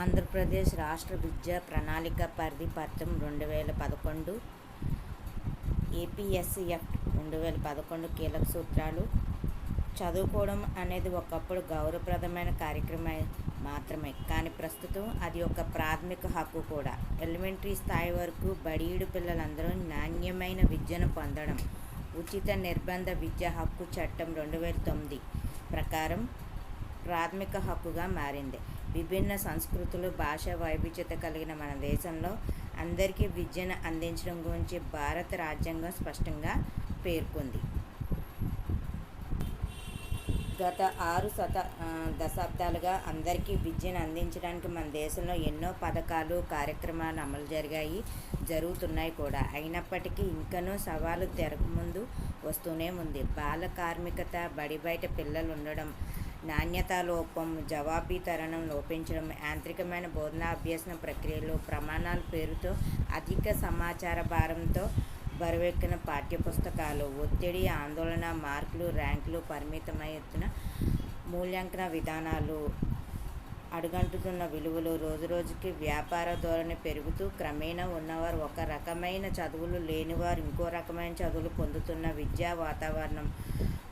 ఆంధ్రప్రదేశ్ రాష్ట్ర విద్యా ప్రణాళిక పరిధి పత్రం రెండు వేల పదకొండు ఏపీఎస్సిఎఫ్ రెండు వేల పదకొండు కీలక సూత్రాలు. చదువుకోవడం అనేది ఒకప్పుడు గౌరవప్రదమైన కార్యక్రమం మాత్రమే కానీ ప్రస్తుతం అది ఒక ప్రాథమిక హక్కు కూడా. ఎలిమెంటరీ స్థాయి వరకు బడియుడు పిల్లలందరూ నాణ్యమైన విద్యను పొందడం ఉచిత నిర్బంధ విద్యా హక్కు చట్టం రెండు వేల తొమ్మిది ప్రకారం ప్రాథమిక హక్కుగా మారింది. విభిన్న సంస్కృతులు భాష వైవిధ్యత కలిగిన మన దేశంలో అందరికీ విద్యను అందించడం గురించి భారత రాజ్యాంగం స్పష్టంగా పేర్కొంది. గత ఆరు శత దశాబ్దాలుగా అందరికీ విద్యను అందించడానికి మన దేశంలో ఎన్నో పథకాలు కార్యక్రమాలు అమలు జరిగాయి జరుగుతున్నాయి కూడా. అయినప్పటికీ ఇంకనూ సవాలు తెరకముందు వస్తూనే ఉంది. బాల కార్మికత బడి బయట పిల్లలు ఉండడం నాణ్యత లోపం జవాబీతరణం లోపించడం యాంత్రికమైన బోధనా అభ్యసన ప్రక్రియలు ప్రమాణాల పేరుతో అధిక సమాచార భారంతో బరువెక్కిన పాఠ్యపుస్తకాలు ఒత్తిడి ఆందోళన మార్కులు ర్యాంకులు పరిమితమైన మూల్యాంకన విధానాలు అడుగంటుతున్న విలువలు రోజురోజుకి వ్యాపార ధోరణి పెరుగుతూ క్రమేణా ఉన్నవారు ఒక రకమైన చదువులు లేనివారు ఇంకో రకమైన చదువులు పొందుతున్న విద్యా వాతావరణం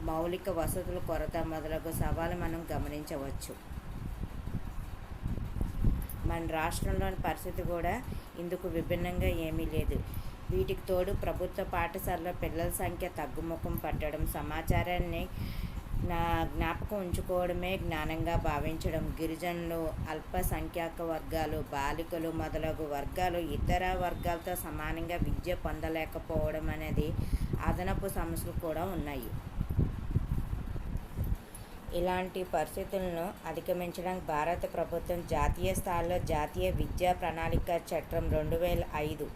మౌలిక వసతుల కొరత మొదలగు సవాలు మనం గమనించవచ్చు. మన రాష్ట్రంలోని పరిస్థితి కూడా ఇందుకు విభిన్నంగా ఏమీ లేదు. వీటికి తోడు ప్రభుత్వ పాఠశాలలో పిల్లల సంఖ్య తగ్గుముఖం పట్టడం సమాచారాన్ని నా జ్ఞాపకం ఉంచుకోవడమే జ్ఞానంగా భావించడం. గిరిజనులు అల్పసంఖ్యాక వర్గాలు బాలికలు మొదలగు వర్గాలు ఇతర వర్గాలతో సమానంగా విద్య పొందలేకపోవడం అనేది అదనపు సమస్యలు కూడా ఉన్నాయి. ఇలాంటి పరిస్థితులను అధిగమించడానికి భారత ప్రభుత్వం జాతీయ స్థాయిలో జాతీయ విద్యా ప్రణాళిక చట్టం రెండు వేల ఐదు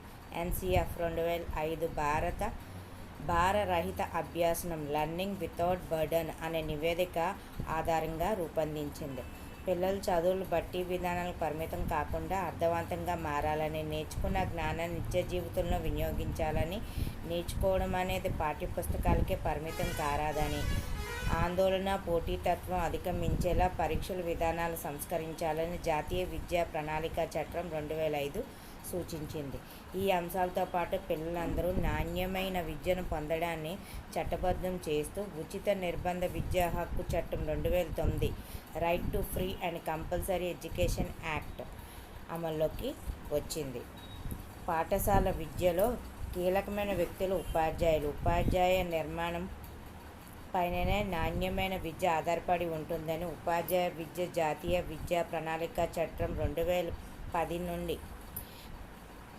ఎన్సిఎఫ్ రెండు వేల ఐదు భారత భారరహిత అభ్యాసనం లర్నింగ్ వితౌట్ బర్డన్ అనే నివేదిక ఆధారంగా రూపొందించింది. పిల్లలు చదువులు బట్టి విధానాలకు పరిమితం కాకుండా అర్థవంతంగా మారాలని నేర్చుకున్న జ్ఞానాన్ని నిత్య జీవితంలో వినియోగించాలని నేర్చుకోవడం అనేది పాఠ్యపుస్తకాలకే పరిమితం కారాదని ఆందోళన పోటీతత్వం అధిగమించేలా పరీక్షల విధానాలు సంస్కరించాలని జాతీయ విద్యా ప్రణాళిక చట్టం రెండు వేల ఐదు సూచించింది. ఈ అంశాలతో పాటు పిల్లలందరూ నాణ్యమైన విద్యను పొందడాన్ని చట్టబద్ధం చేస్తూ ఉచిత నిర్బంధ విద్యా హక్కు చట్టం రెండు వేల తొమ్మిది right to free and compulsory education act అమల్లోకి వచ్చింది. పాఠశాల విద్యలో కీలకమైన వ్యక్తులు ఉపాధ్యాయులు. ఉపాధ్యాయ నిర్మాణం పైననే నాణ్యమైన విద్య ఆధారపడి ఉంటుందని ఉపాధ్యాయ విద్య జాతీయ విద్యా ప్రణాళిక చట్టం రెండు వేల పది నుండి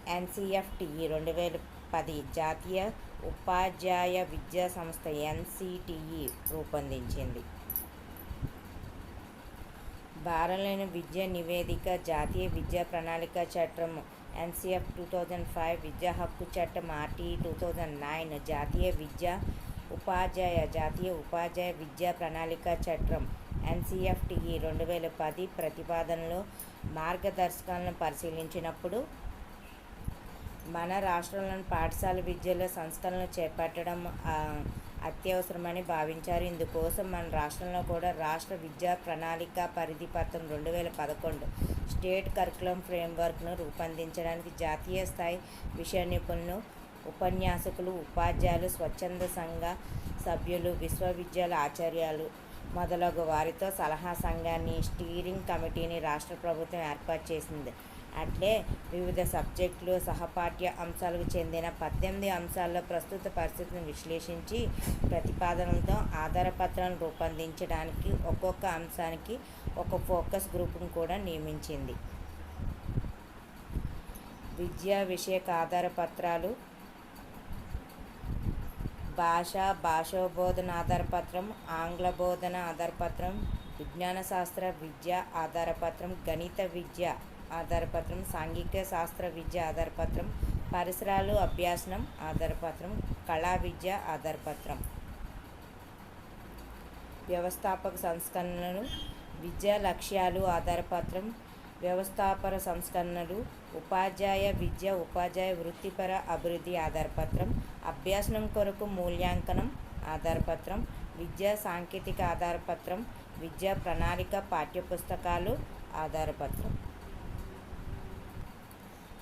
ఎన్సిఎఫ్టిఈ రెండు వేల పది జాతీయ ఉపాధ్యాయ విద్యా సంస్థ ఎన్సిటిఈ రూపొందించింది. భారలేని విద్యా నివేదిక జాతీయ విద్యా ప్రణాళిక చట్టం ఎన్సిఎఫ్ టూ థౌజండ్ ఫైవ్ విద్యా హక్కు చట్టం ఆర్టీ టూ థౌజండ్ నైన్ జాతీయ విద్యా ఉపాధ్యాయ జాతీయ ఉపాధ్యాయ విద్యా ప్రణాళిక చట్టం ఎన్సిఎఫ్టిఈ రెండు వేల పది ప్రతిపాదనలో మార్గదర్శకాలను పరిశీలించినప్పుడు మన రాష్ట్రంలోని పాఠశాల విద్యలో సంస్కరణలు చేపట్టడం అత్యవసరమని భావించారు. ఇందుకోసం మన రాష్ట్రంలో కూడా రాష్ట్ర విద్యా ప్రణాళిక పరిధి పత్రం రెండు వేల పదకొండు స్టేట్ కరికులం ఫ్రేమ్వర్క్ను రూపొందించడానికి జాతీయ స్థాయి విషయ నిపుణులు ఉపన్యాసకులు ఉపాధ్యాయులు స్వచ్ఛంద సంఘ సభ్యులు విశ్వవిద్యాలయ ఆచార్యాలు మొదలగు వారితో సలహా సంఘాన్ని స్టీరింగ్ కమిటీని రాష్ట్ర ప్రభుత్వం ఏర్పాటు చేసింది. అట్లే వివిధ సబ్జెక్టులు సహపాఠ్య అంశాలకు చెందిన పద్దెనిమిది అంశాల్లో ప్రస్తుత పరిస్థితిని విశ్లేషించి ప్రతిపాదనలతో ఆధారపత్రాలను రూపొందించడానికి ఒక్కొక్క అంశానికి ఒక ఫోకస్ గ్రూప్ను కూడా నియమించింది. విద్యా విషయక ఆధారపత్రాలు భాష భాషోబోధన ఆధారపత్రం ఆంగ్ల బోధన ఆధారపత్రం విజ్ఞాన శాస్త్ర విద్య ఆధారపత్రం గణిత విద్య ఆధారపత్రం సాంఘిక శాస్త్ర విద్య ఆధారపత్రం పరిసరాలు అభ్యాసనం ఆధారపత్రం కళా విద్య ఆధారపత్రం. వ్యవస్థాపక సంస్కరణలు విద్యా లక్ష్యాలు ఆధారపత్రం వ్యవస్థాపర సంస్కరణలు ఉపాధ్యాయ విద్య ఉపాధ్యాయ వృత్తిపర అభివృద్ధి ఆధారపత్రం అభ్యాసనం కొరకు మూల్యాంకనం ఆధారపత్రం విద్యా సాంకేతిక ఆధారపత్రం విద్యా ప్రణాళిక పాఠ్యపుస్తకాలు ఆధారపత్రం.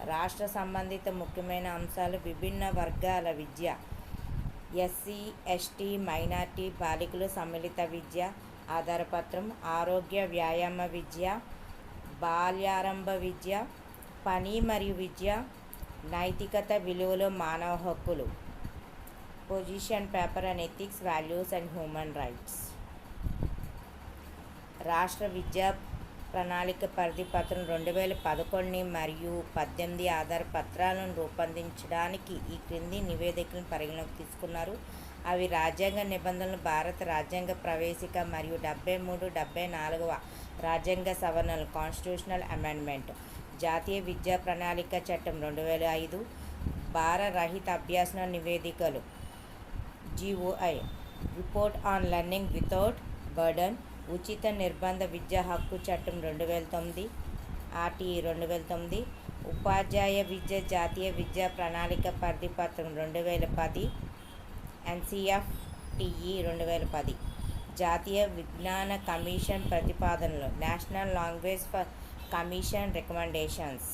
రాష్ట్ర సంబంధిత ముఖ్యమైన అంశాలు విభిన్న వర్గాల విద్య ఎస్సీ ఎస్టీ మైనార్టీ బాలికలు సమ్మిళిత విద్య ఆధారపత్రం ఆరోగ్య వ్యాయామ విద్య బాల్యారంభ విద్య పని మరియు విద్య నైతికత విలువలు మానవ హక్కులు. Position paper and ethics values and human rights. రాష్ట్ర విద్యా ప్రణాళిక పరిధి పత్రం రెండు వేల పదకొండుని మరియు పద్దెనిమిది ఆధార పత్రాలను రూపొందించడానికి ఈ క్రింది నివేదికలను పరిగణలోకి తీసుకున్నారు. అవి రాజ్యాంగ నిబంధనలు భారత రాజ్యాంగ ప్రవేశిక మరియు డెబ్బై మూడు డెబ్బై నాలుగవ రాజ్యాంగ సవరణలు కాన్స్టిట్యూషనల్ అమెండ్మెంట్ జాతీయ విద్యా ప్రణాళిక చట్టం రెండు వేల ఐదు భార రహిత అభ్యాసన నివేదికలు GOI report on learning without burden ఉచిత నిర్బంధ విద్యా హక్కు చట్టం రెండు వేల తొమ్మిది ఆర్టీఈ రెండు వేల తొమ్మిది ఉపాధ్యాయ విద్య జాతీయ విద్యా ప్రణాళిక పరిధిపత్రం రెండు వేల పది ఎన్సిఎఫ్టిఈ రెండు వేల పది జాతీయ విజ్ఞాన కమిషన్ ప్రతిపాదనలు national language for commission recommendations.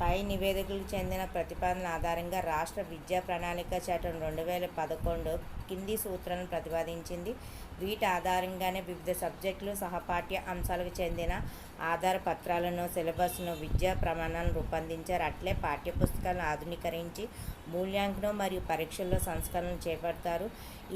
పై నివేదికలకు చెందిన ప్రతిపాదన ఆధారంగా రాష్ట్ర విద్యా ప్రణాళిక చట్టం రెండు వేల పదకొండు కింది సూత్రాలను ప్రతిపాదించింది వీటి ఆధారంగానే వివిధ సబ్జెక్టులు సహపాఠ్య అంశాలకు చెందిన ఆధార పత్రాలను సిలబస్ను విద్యా ప్రమాణాలను రూపొందించారు. అట్లే పాఠ్యపుస్తకాలను ఆధునీకరించి మూల్యాంకనం మరియు పరీక్షల్లో సంస్కరణలు చేపడతారు.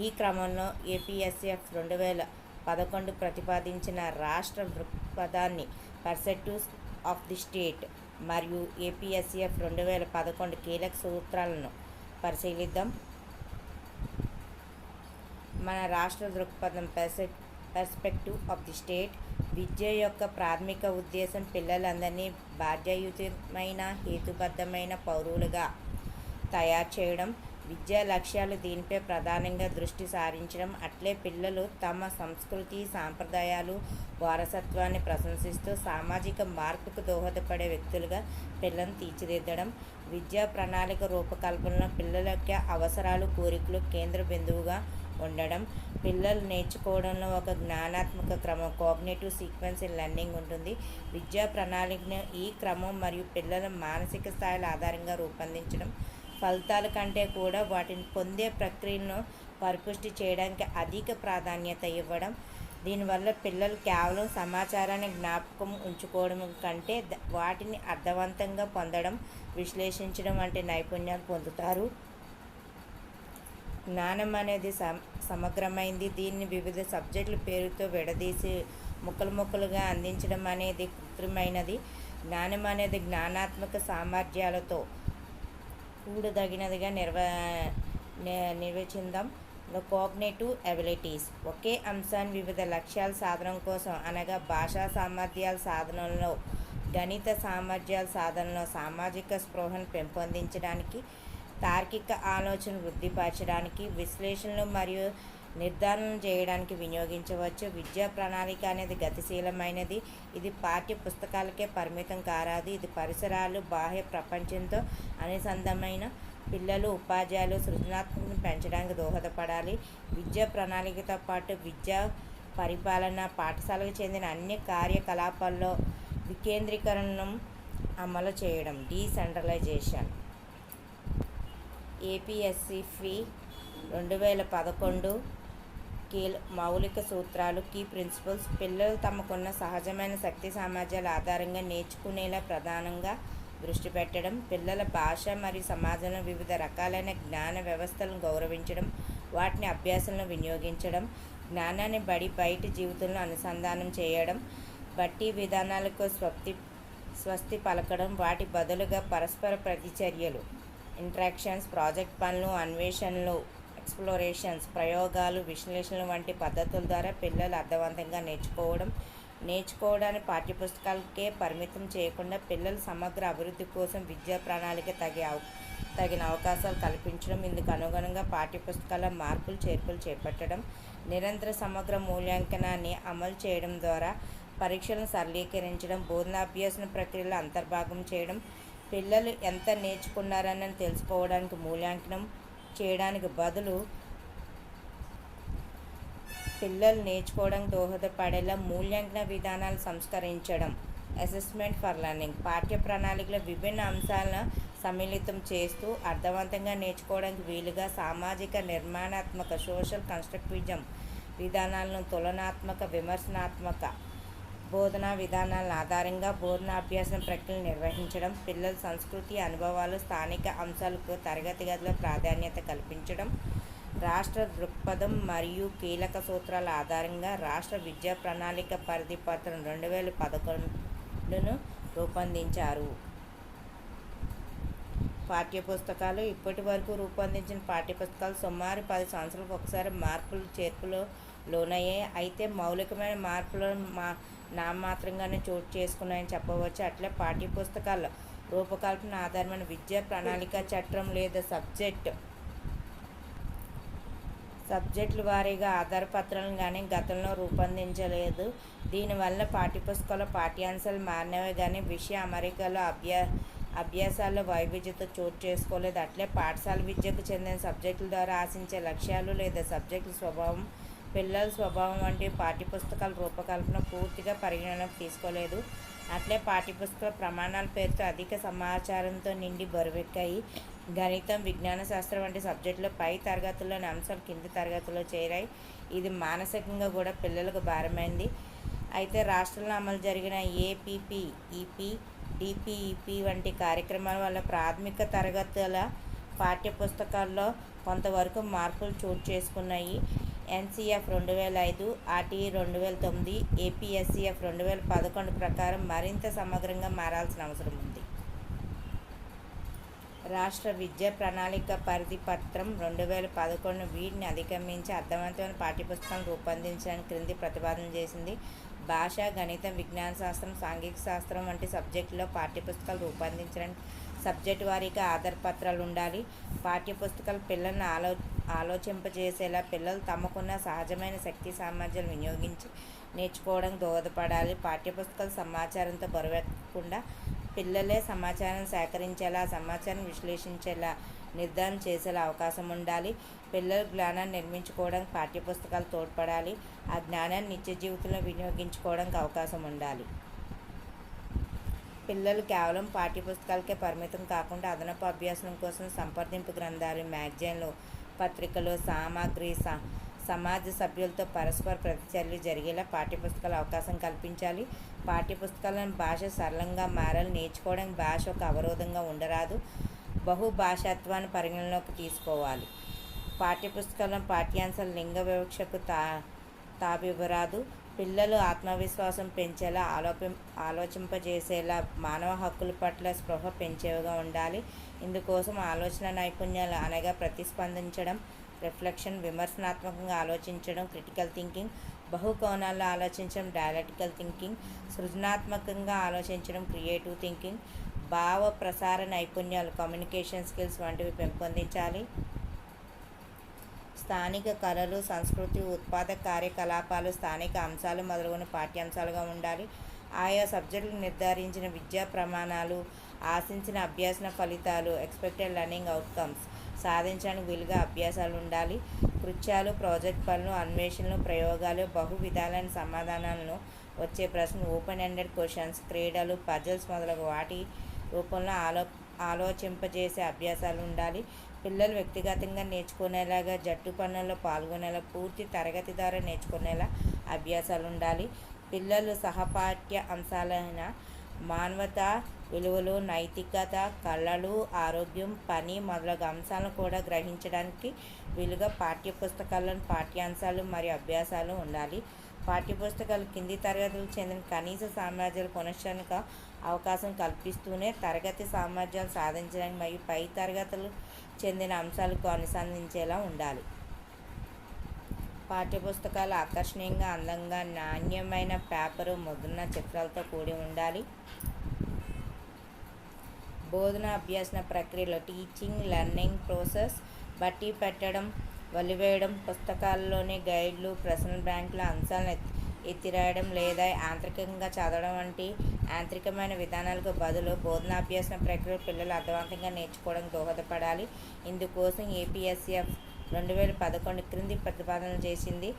ఈ క్రమంలో ఏపీఎస్ఎఫ్ రెండు వేల పదకొండు ప్రతిపాదించిన రాష్ట్ర దృక్పథాన్ని పర్సెప్టివ్స్ ఆఫ్ ది స్టేట్ మరియు ఏపీఎస్ఎఫ్ రెండు వేల పదకొండు కీలక సూత్రాలను పరిశీలిద్దాం. మన రాష్ట్ర దృక్పథం పర్స్పెక్టివ్ ఆఫ్ ది స్టేట్. విద్య యొక్క ప్రాథమిక ఉద్దేశం పిల్లలందరినీ బాధ్యయుతమైన హేతుబద్ధమైన పౌరులుగా తయారు చేయడం. విద్యా లక్ష్యాలు దీనిపై ప్రధానంగా దృష్టి సారించడం. అట్లే పిల్లలు తమ సంస్కృతి సాంప్రదాయాలు వారసత్వాన్ని ప్రశంసిస్తూ సామాజిక మార్పుకు దోహదపడే వ్యక్తులుగా పిల్లలను తీర్చిదిద్దడం. విద్యా ప్రణాళిక రూపకల్పనలో పిల్లల యొక్క అవసరాలు కోరికలు కేంద్ర బిందువుగా ఉండడం. పిల్లలు నేర్చుకోవడంలో ఒక జ్ఞానాత్మక క్రమం కోగ్నేటివ్ సీక్వెన్స్ ఇన్ లెర్నింగ్ ఉంటుంది. విద్యా ప్రణాళికను ఈ క్రమం మరియు పిల్లల మానసిక స్థాయిల ఆధారంగా రూపొందించడం. ఫలితాల కంటే కూడా వాటిని పొందే ప్రక్రియను పరిపుష్టి చేయడానికి అధిక ప్రాధాన్యత ఇవ్వడం. దీనివల్ల పిల్లలు కేవలం సమాచారాన్ని జ్ఞాపకం ఉంచుకోవడం కంటే వాటిని అర్థవంతంగా పొందడం విశ్లేషించడం వంటి నైపుణ్యాలు పొందుతారు. జ్ఞానం అనేది సమ సమగ్రమైంది. దీన్ని వివిధ సబ్జెక్టుల పేరుతో విడదీసి ముక్కలు ముక్కలుగా అందించడం అనేది కృత్రిమైనది. జ్ఞానం అనేది జ్ఞానాత్మక సామర్థ్యాలతో కూడదగినదిగా నిర్వ నిర్వచిందాం. కోఆర్డినేటివ్ కోగ్నేటివ్ అబిలిటీస్ ఒకే అంశాన్ని వివిధ లక్ష్యాల సాధనం కోసం అనగా భాషా సామర్థ్యాల సాధనంలో గణిత సామర్థ్యాల సాధనలో సామాజిక స్పృహను పెంపొందించడానికి తార్కిక ఆలోచన వృద్ధిపరచడానికి విశ్లేషణలు మరియు నిర్ధారణ చేయడానికి వినియోగించవచ్చు. విద్యా ప్రణాళిక అనేది గతిశీలమైనది. ఇది పాఠ్య పుస్తకాలకే పరిమితం కారాదు. ఇది పరిసరాలు బాహ్య ప్రపంచంతో అనుసంధమైన పిల్లలు ఉపాధ్యాయులు సృజనాత్మకతను పెంచడానికి దోహదపడాలి. విద్యా ప్రణాళికతో పాటు విద్యా పరిపాలన పాఠశాలకు చెందిన అన్ని కార్యకలాపాల్లో వికేంద్రీకరణను అమలు చేయడం డీసెంట్రలైజేషన్ ఏపీఎస్సి ఫీ రెండు వేల పదకొండు కీల మౌలిక సూత్రాలు కీ ప్రిన్సిపల్స్ పిల్లలు తమకున్న సహజమైన శక్తి సామర్థ్యాల ఆధారంగా నేర్చుకునేలా ప్రధానంగా దృష్టి పెట్టడం పిల్లల భాష మరియు సమాజంలో వివిధ రకాలైన జ్ఞాన వ్యవస్థలను గౌరవించడం వాటిని అభ్యాసంలో వినియోగించడం జ్ఞానాన్ని బడి బయట జీవితంలో అనుసంధానం చేయడం బట్టి విధానాలకు స్వస్తి స్వస్తి పలకడం వాటి బదులుగా పరస్పర ప్రతిచర్యలు ఇంట్రాక్షన్స్ ప్రాజెక్ట్ పనులు అన్వేషణలు ఎక్స్ప్లోరేషన్స్ ప్రయోగాలు విశ్లేషణలు వంటి పద్ధతుల ద్వారా పిల్లలు అర్థవంతంగా నేర్చుకోవడం నేర్చుకోవడానికి పాఠ్యపుస్తకాలకే పరిమితం చేయకుండా పిల్లల సమగ్ర అభివృద్ధి కోసం విద్యా ప్రణాళిక తగే అవ తగిన అవకాశాలు కల్పించడం ఇందుకు అనుగుణంగా పాఠ్యపుస్తకాల మార్పులు చేర్పులు చేపట్టడం నిరంతర సమగ్ర మూల్యాంకనాన్ని అమలు చేయడం ద్వారా పరీక్షలను సరళీకరించడం బోధనాభ్యాసన ప్రక్రియలో అంతర్భాగం చేయడం పిల్లలు ఎంత నేర్చుకున్నారని తెలుసుకోవడానికి మూల్యాంకనం చేయడానికి బదులు పిల్లలు నేర్చుకోవడానికి దోహదపడేలా మూల్యాంకన విధానాలు సంస్కరించడం అసెస్మెంట్ ఫర్ లెర్నింగ్ పాఠ్య ప్రణాళికలో విభిన్న అంశాలను సమ్మిళితం చేస్తూ అర్థవంతంగా నేర్చుకోవడానికి వీలుగా సామాజిక నిర్మాణాత్మక సోషల్ కన్స్ట్రక్టివిజం విధానాలను తులనాత్మక విమర్శనాత్మక బోధనా విధానాల ఆధారంగా బోధనా అభ్యాసం ప్రక్రియలు నిర్వహించడం పిల్లల సంస్కృతి అనుభవాలు స్థానిక అంశాలకు తరగతి గదిలో ప్రాధాన్యత కల్పించడం రాష్ట్ర దృక్పథం మరియు కీలక సూత్రాల ఆధారంగా రాష్ట్ర విద్యా ప్రణాళిక పరిధి పత్రం రెండు వేల పదకొండును రూపొందించారు. పాఠ్యపుస్తకాలు ఇప్పటి వరకు రూపొందించిన పాఠ్యపుస్తకాలు సుమారు పది సంవత్సరాలకు ఒకసారి మార్పులు చేర్పులు లోనయ్యాయి. అయితే మౌలికమైన మార్పులను మా నామమాత్రంగానే చోటు చేసుకున్నాయని చెప్పవచ్చు. అట్లే పాఠ్యపుస్తకాల్లో రూపకల్పన ఆధారమైన విద్యా ప్రణాళిక చట్టం లేదా సబ్జెక్ట్ సబ్జెక్టుల వారీగా ఆధారపత్రాలను కానీ గతంలో రూపొందించలేదు. దీనివల్ల పాఠ్యపుస్తకాల పాఠ్యాంశాలు మారినవే కానీ విషయ అమరికలో అభ్యా అభ్యాసాల్లో వైవిధ్యత చోటు చేసుకోలేదు. అట్లే పాఠశాల విద్యకు చెందిన సబ్జెక్టుల ద్వారా ఆశించే లక్ష్యాలు లేదా సబ్జెక్టుల స్వభావం పిల్లల స్వభావం వంటి పాఠ్యపుస్తకాల రూపకల్పన పూర్తిగా పరిగణనకు తీసుకోలేదు. అట్లే పాఠ్యపుస్తక ప్రమాణాల పేరుతో అధిక సమాచారంతో నిండి బరువెక్కాయి. గణితం విజ్ఞాన శాస్త్రం వంటి సబ్జెక్టులు పై తరగతుల్లోని అంశాలు కింది తరగతుల్లో చేరాయి. ఇది మానసికంగా కూడా పిల్లలకు భారమైంది. అయితే రాష్ట్రంలో అమలు జరిగిన ఏపీపీ ఈపీ డిపిఈపి వంటి కార్యక్రమాల వల్ల ప్రాథమిక తరగతుల పాఠ్యపుస్తకాల్లో కొంతవరకు మార్పులు చోటు చేసుకున్నాయి. ఎన్సీఎఫ్ రెండు వేల ఐదు ఆర్టీఈ రెండు వేల తొమ్మిది ఏపీఎస్సీఎఫ్ రెండు వేల పదకొండు ప్రకారం మరింత సమగ్రంగా మారాల్సిన అవసరం ఉంది. రాష్ట్ర విద్యా ప్రణాళిక పరిధి పత్రం రెండు వేల పదకొండు వీటిని అధిగమించి అర్థవంతమైన పాఠ్యపుస్తకాలను రూపొందించడానికి క్రింది ప్రతిపాదన చేసింది. భాష గణితం విజ్ఞాన శాస్త్రం సాంఘిక శాస్త్రం వంటి సబ్జెక్టులో పాఠ్యపుస్తకాలు రూపొందించడానికి సబ్జెక్టు వారీగా ఆధార పత్రాలు ఉండాలి. పాఠ్యపుస్తకాలు పిల్లలను ఆలో ఆలోచింపజేసేలా పిల్లలు తమకున్న సహజమైన శక్తి సామర్థ్యాలు వినియోగించి నేర్చుకోవడానికి దోహదపడాలి. పాఠ్యపుస్తకాల సమాచారంతో బరువెక్కకుండా పిల్లలే సమాచారం సేకరించేలా సమాచారం విశ్లేషించేలా నిర్ధారణ చేసేలా అవకాశం ఉండాలి. పిల్లల జ్ఞానాన్ని నిర్మించుకోవడానికి పాఠ్యపుస్తకాలు తోడ్పడాలి. ఆ జ్ఞానాన్ని నిత్య జీవితంలో వినియోగించుకోవడానికి అవకాశం ఉండాలి. పిల్లలు కేవలం పాఠ్యపుస్తకాలకే పరిమితం కాకుండా అదనపు అభ్యాసం కోసం సంప్రదింపు గ్రంథాలు మ్యాగజైన్లు పత్రికలు సామాగ్రి స సమాజ సభ్యులతో పరస్పర ప్రతిచర్యలు జరిగేలా పాఠ్యపుస్తకాలు అవకాశం కల్పించాలి. పాఠ్యపుస్తకాలను భాష సరళంగా మారాలి. నేర్చుకోవడానికి భాష ఒక అవరోధంగా ఉండరాదు. బహుభాషాత్వాన్ని పరిగణలోకి తీసుకోవాలి. పాఠ్యపుస్తకాలను పాఠ్యాంశాల లింగ వివక్షకు తా తావివ్వరాదు. పిల్లలు ఆత్మవిశ్వాసం పెంచేలా ఆలోపి ఆలోచింపజేసేలా మానవ హక్కుల పట్ల స్పృహ పెంచేవిగా ఉండాలి. ఇందుకోసం ఆలోచన నైపుణ్యాలు అనగా ప్రతిస్పందించడం రిఫ్లెక్షన్ విమర్శనాత్మకంగా ఆలోచించడం క్రిటికల్ థింకింగ్ బహుకోణాల్లో ఆలోచించడం డయాలెటికల్ థింకింగ్ సృజనాత్మకంగా ఆలోచించడం క్రియేటివ్ థింకింగ్ భావ ప్రసార నైపుణ్యాలు కమ్యూనికేషన్ స్కిల్స్ వంటివి పెంపొందించాలి. స్థానిక కళలు సంస్కృతి ఉత్పాదక కార్యకలాపాలు స్థానిక అంశాలు మొదలగున పాఠ్యాంశాలుగా ఉండాలి. ఆయా సబ్జెక్టులు నిర్ధారించిన విద్యా ప్రమాణాలు ఆశించిన అభ్యాసన ఫలితాలు ఎక్స్పెక్టెడ్ లెర్నింగ్ అవుట్కమ్స్ సాధించడానికి వీలుగా అభ్యాసాలు ఉండాలి. కృత్యాలు ప్రాజెక్ట్ పనులు అన్వేషణలు ప్రయోగాలు బహు విధాలైన సమాధానాలను వచ్చే ప్రశ్నలు ఓపెన్ ఎండెడ్ క్వశ్చన్స్ క్రీడలు పజల్స్ మొదలగు వాటి రూపంలో ఆలో ఆలోచింపజేసే అభ్యాసాలు ఉండాలి. పిల్లలు వ్యక్తిగతంగా నేర్చుకునేలాగా జట్టు పనుల్లో పాల్గొనేలా పూర్తి తరగతి ద్వారా నేర్చుకునేలా అభ్యాసాలు ఉండాలి. పిల్లలు సహపాఠ్య అంశాలైన మానవత విలువలు నైతికత కళలు ఆరోగ్యం పని మొదలగు అంశాలను కూడా గ్రహించడానికి వీలుగా పాఠ్యపుస్తకాలను పాఠ్యాంశాలు మరియు అభ్యాసాలు ఉండాలి. పాఠ్యపుస్తకాలు కింది తరగతులకు చెందిన కనీస సామర్థ్యాల పునశ్చరణకు అవకాశం కల్పిస్తూనే తరగతి సామర్థ్యాలు సాధించడానికి మరియు పై తరగతులు చెందిన అంశాలకు అనుసంధించేలా ఉండాలి. పాఠ్యపుస్తకాలు ఆకర్షణీయంగా అందంగా నాణ్యమైన పేపరు ముద్రణ చిత్రాలతో కూడి ఉండాలి. బోధన అభ్యాసన ప్రక్రియలో టీచింగ్ లెర్నింగ్ ప్రాసెస్ బట్టి పెట్టడం వలివేయడం పుస్తకాల్లోని గైడ్లు ప్రశ్న బ్యాంకుల అంశాలను ఎత్తిరాయడం లేదా యాంత్రికంగా చదవడం వంటి యాంత్రికమైన విధానాలకు బదులు బోధనాభ్యాసన ప్రక్రియ పిల్లలు అర్థవంతంగా నేర్చుకోవడం దోహదపడాలి. ఇందుకోసం ఏపీఎస్ఎఫ్ రెండు వేల పదకొండు క్రింది ప్రతిపాదనలు చేసింది.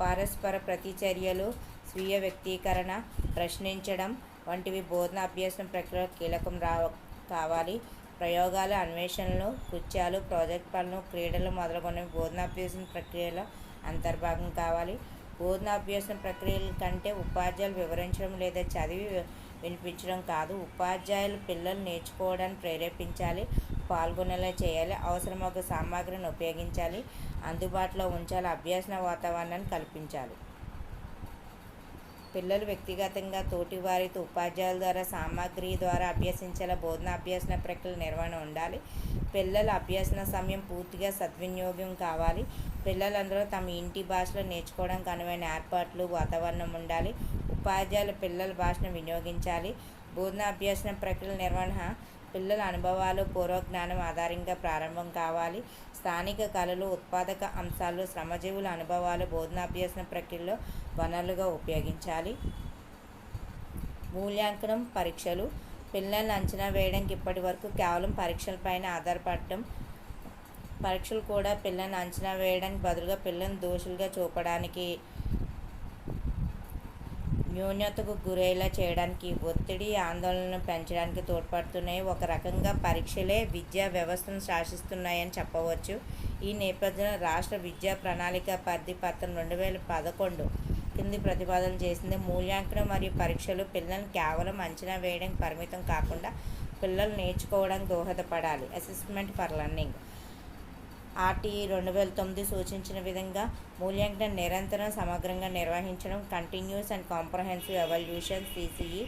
పరస్పర ప్రతిచర్యలు స్వీయ వ్యక్తీకరణ ప్రశ్నించడం వంటివి బోధన అభ్యాసం ప్రక్రియలో కీలకం రా కావాలి. ప్రయోగాలు అన్వేషణలు కృత్యాలు ప్రాజెక్ట్ పనులు క్రీడలు మొదలుగునవి బోధనాభ్యాసం ప్రక్రియలో అంతర్భాగం కావాలి. బోధనాభ్యాసం ప్రక్రియల కంటే ఉపాధ్యాయులు వివరించడం లేదా చదివి వినిపించడం కాదు. ఉపాధ్యాయులు పిల్లలు నేర్చుకోవడానికి ప్రేరేపించాలి. పాల్గొనేలా చేయాలి. అవసరమొక సామాగ్రిని ఉపయోగించాలి. అందుబాటులో ఉంచాలి. అభ్యాసన వాతావరణాన్ని కల్పించాలి. పిల్లలు వ్యక్తిగతంగా తోటి వారితో ఉపాధ్యాయుల ద్వారా సామాగ్రి ద్వారా అభ్యసించేలా బోధన అభ్యాసన ప్రక్రియ నిర్వహణ ఉండాలి. పిల్లల అభ్యసన సమయం పూర్తిగా సద్వినియోగం కావాలి. పిల్లలందరూ తమ ఇంటి భాషలో నేర్చుకోవడానికి అనువైన ఏర్పాట్లు వాతావరణం ఉండాలి. ఉపాధ్యాయులు పిల్లల భాషను వినియోగించాలి. బోధన అభ్యసన ప్రక్రియ నిర్వహణ పిల్లల అనుభవాలు పూర్వజ్ఞానం ఆధారంగా ప్రారంభం కావాలి. స్థానిక కళలు ఉత్పాదక అంశాలు శ్రమజీవుల అనుభవాలు బోధనాభ్యాసన ప్రక్రియలో వనరులుగా ఉపయోగించాలి. మూల్యాంకనం పరీక్షలు. పిల్లల్ని అంచనా వేయడానికి ఇప్పటి వరకు కేవలం పరీక్షలపైన ఆధారపడటం పరీక్షలు కూడా పిల్లల్ని అంచనా వేయడానికి బదులుగా పిల్లల్ని దోషులుగా చూపడానికి న్యూనతకు గురయ్యేలా చేయడానికి ఒత్తిడి ఆందోళనను పెంచడానికి తోడ్పడుతున్నాయి. ఒక రకంగా పరీక్షలే విద్యా వ్యవస్థను శాసిస్తున్నాయని చెప్పవచ్చు. ఈ నేపథ్యంలో రాష్ట్ర విద్యా ప్రణాళిక పరిధి పత్రం రెండు వేల పదకొండు కింది ప్రతిపాదన చేసింది. మూల్యాంకనం మరియు పరీక్షలు పిల్లల్ని కేవలం అంచనా వేయడానికి పరిమితం కాకుండా పిల్లలు నేర్చుకోవడానికి దోహదపడాలి. అసెస్మెంట్ ఫర్ లర్నింగ్ ఆర్టీఈ రెండు వేల తొమ్మిది సూచించిన విధంగా మూల్యాంకనం నిరంతరం సమగ్రంగా నిర్వహించడం continuous and comprehensive evaluation CCE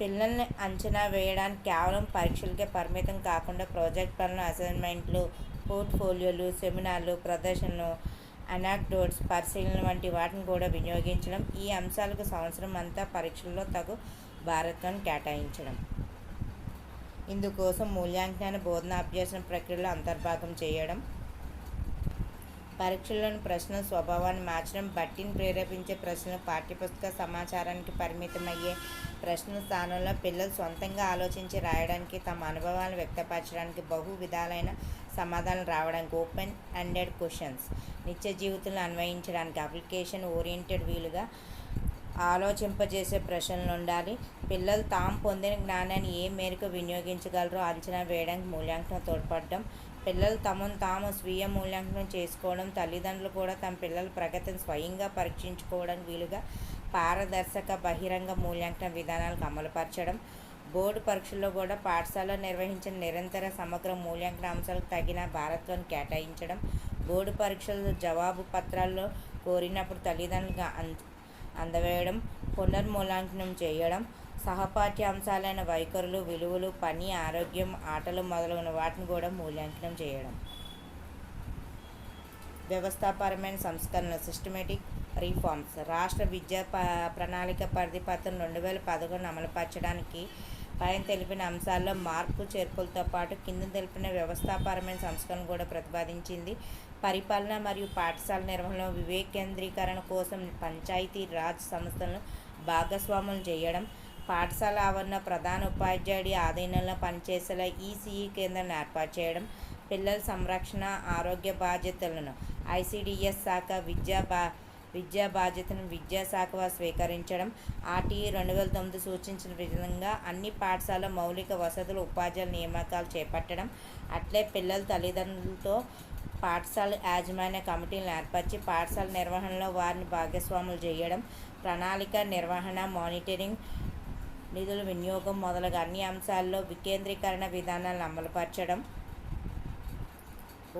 పిల్లల్ని అంచనా వేయడానికి కేవలం పరీక్షలకే పరిమితం కాకుండా ప్రాజెక్ట్ పనులు అసైన్మెంట్లు పోర్ట్ఫోలియోలు సెమినార్లు ప్రదర్శనలు అనాక్డోట్స్ పరిశీలన వంటి వాటిని కూడా వినియోగించడం ఈ అంశాలకు సంవత్సరం అంతా పరీక్షల్లో తగు భారత్వం కేటాయించడం. ఇందుకోసం మూల్యాంకనాన్ని బోధన అభ్యసన ప్రక్రియలో అంతర్భాగం చేయడం పరీక్షల్లోని ప్రశ్నల స్వభావాన్ని మార్చడం బట్టిని ప్రేరేపించే ప్రశ్నలు పాఠ్యపుస్తక సమాచారానికి పరిమితమయ్యే ప్రశ్నల స్థానంలో పిల్లలు సొంతంగా ఆలోచించి రాయడానికి తమ అనుభవాలను వ్యక్తపరచడానికి బహు విధాలైన సమాధానాలు రావడానికి ఓపెన్ అండెడ్ క్వశ్చన్స్ నిత్య జీవితంలో అన్వయించడానికి అప్లికేషన్ ఓరియంటెడ్ వీలుగా ఆలోచింపజేసే ప్రశ్నలు ఉండాలి. పిల్లలు తాము పొందిన జ్ఞానాన్ని ఏ మేరకు వినియోగించగలరో అంచనా వేయడానికి మూల్యాంకనం తోడ్పడడం పిల్లలు తమను తాము స్వీయ మూల్యాంకనం చేసుకోవడం తల్లిదండ్రులు కూడా తమ పిల్లల ప్రగతిని స్వయంగా పరీక్షించుకోవడం వీలుగా పారదర్శక బహిరంగ మూల్యాంకన విధానాలకు అమలుపరచడం బోర్డు పరీక్షల్లో కూడా పాఠశాలలో నిర్వహించిన నిరంతర సమగ్ర మూల్యాంకన అంశాలకు తగిన భారత్వం కేటాయించడం బోర్డు పరీక్షల జవాబు పత్రాల్లో కోరినప్పుడు తల్లిదండ్రులుగా అందవేయడం పునర్మూల్యాంకనం చేయడం సహపాఠ్య అంశాలైన వైఖరులు విలువలు పని ఆరోగ్యం ఆటలు మొదలైన వాటిని కూడా మూల్యాంకనం చేయడం. వ్యవస్థాపరమైన సంస్కరణలు సిస్టమేటిక్ రీఫార్మ్స్ రాష్ట్ర విద్యా ప ప్రణాళిక పరిధి పత్రం రెండు వేల పదకొండు అమలుపరచడానికి పైన తెలిపిన అంశాల్లో మార్పు చేర్పులతో పాటు కింద తెలిపిన వ్యవస్థాపరమైన సంస్కరణ కూడా ప్రతిపాదించింది. పరిపాలన మరియు పాఠశాల నిర్వహణలో వివేకేంద్రీకరణ కోసం పంచాయతీ రాజ్ సంస్థలను భాగస్వాములు చేయడం పాఠశాల ఆవరణ ప్రధాన ఉపాధ్యాయుడి ఆధీనంలో పనిచేసేలా ఈసీఈ కేంద్రాన్ని ఏర్పాటు చేయడం పిల్లల సంరక్షణ ఆరోగ్య బాధ్యతలను ఐసిడిఎస్ శాఖ విద్యా బా విద్యా బాధ్యతను విద్యాశాఖ వారు స్వీకరించడం ఆర్టీఈ రెండు వేల తొమ్మిది సూచించిన విధంగా అన్ని పాఠశాల మౌలిక వసతులు ఉపాధ్యాయుల నియామకాలు చేపట్టడం అట్లే పిల్లల తల్లిదండ్రులతో పాఠశాల యాజమాన్య కమిటీలను ఏర్పరిచి పాఠశాల నిర్వహణలో వారిని భాగస్వాములు చేయడం ప్రణాళిక నిర్వహణ మానిటరింగ్ నిధుల వినియోగం మొదలగు అన్ని అంశాల్లో వికేంద్రీకరణ విధానాలను అమలుపరచడం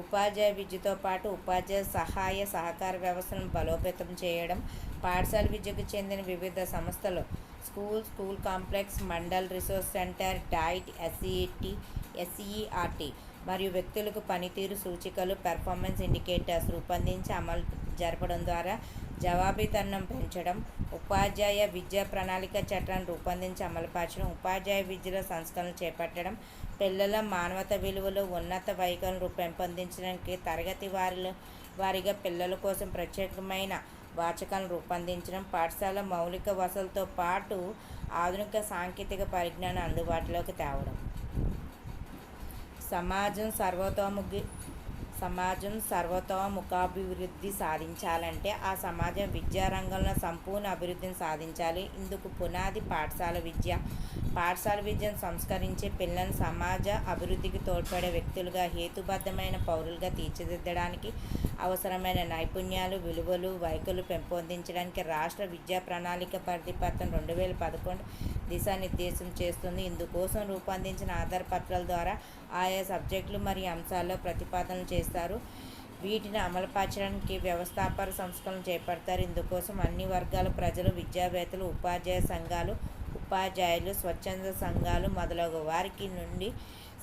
ఉపాధ్యాయ విద్యతో పాటు ఉపాధ్యాయ సహాయ సహకార వ్యవస్థను బలోపేతం చేయడం పాఠశాల విద్యకు చెందిన వివిధ సంస్థలు school school complex mandal resource centre DIET SET SERT మరియు వ్యక్తులకు పనితీరు సూచికలు పెర్ఫార్మెన్స్ ఇండికేటర్స్ రూపొందించి అమలు జరపడం ద్వారా జవాబీతనం పెంచడం ఉపాధ్యాయ విద్యా ప్రణాళిక చట్టాన్ని రూపొందించి అమలుపరచడం ఉపాధ్యాయ విద్యలో సంస్కరణలు చేపట్టడం పిల్లల మానవత విలువలు ఉన్నత వైఖరులు పెంపొందించడానికి తరగతి వారిలో వారిగా పిల్లల కోసం ప్రత్యేకమైన వాచకాలను రూపొందించడం పాఠశాల మౌలిక వసతులతో పాటు ఆధునిక సాంకేతిక పరిజ్ఞానం అందుబాటులోకి తేవడం. సమాజం సర్వతోముఖి సమాజం సర్వతోముఖాభివృద్ధి సాధించాలంటే ఆ సమాజం విద్యారంగంలో సంపూర్ణ అభివృద్ధిని సాధించాలి. ఇందుకు పునాది పాఠశాల విద్య పాఠశాల విద్యను సంస్కరించే పిల్లలను సమాజ అభివృద్ధికి తోడ్పడే వ్యక్తులుగా హేతుబద్ధమైన పౌరులుగా తీర్చిదిద్దడానికి అవసరమైన నైపుణ్యాలు విలువలు వైఖరులు పెంపొందించడానికి రాష్ట్ర విద్యా ప్రణాళిక పరిధిపత్రం రెండు వేల పదకొండు దిశానిర్దేశం చేస్తుంది. ఇందుకోసం రూపొందించిన ఆధార పత్రాల ద్వారా ఆయా సబ్జెక్టులు మరియు అంశాల్లో ప్రతిపాదనలు చేస్తారు. వీటిని అమలుపరచడానికి వ్యవస్థాపక సంస్కరణలు చేపడతారు. ఇందుకోసం అన్ని వర్గాల ప్రజలు విద్యావేత్తలు ఉపాధ్యాయ సంఘాలు ఉపాధ్యాయులు స్వచ్ఛంద సంఘాలు మొదలగు వారికి నుండి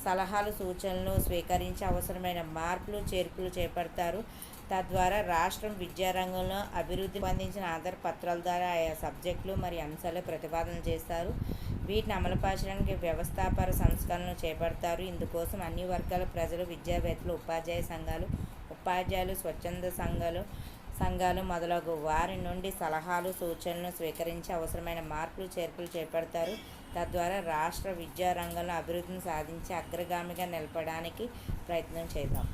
సలహాలు సూచనలు స్వీకరించి అవసరమైన మార్పులు చేర్పులు చేపడతారు. తద్వారా రాష్ట్రం విద్యారంగంలో అభివృద్ధి పొందించిన ఆధార పత్రాల ద్వారా ఆయా సబ్జెక్టులు మరియు అంశాలు ప్రతిపాదన చేస్తారు. వీటిని అమలుపరచడానికి వ్యవస్థాపర సంస్కరణలు చేపడతారు. ఇందుకోసం అన్ని వర్గాల ప్రజలు విద్యావేత్తలు ఉపాధ్యాయ సంఘాలు ఉపాధ్యాయులు స్వచ్ఛంద సంఘాలు సంఘాలు మొదలగు వారి నుండి సలహాలు సూచనలు స్వీకరించి అవసరమైన మార్పులు చేర్పులు చేపడతారు. తద్వారా రాష్ట్ర విద్యారంగంలో అభివృద్ధిని సాధించి అగ్రగామిగా నిలపడానికి ప్రయత్నం చేద్దాం.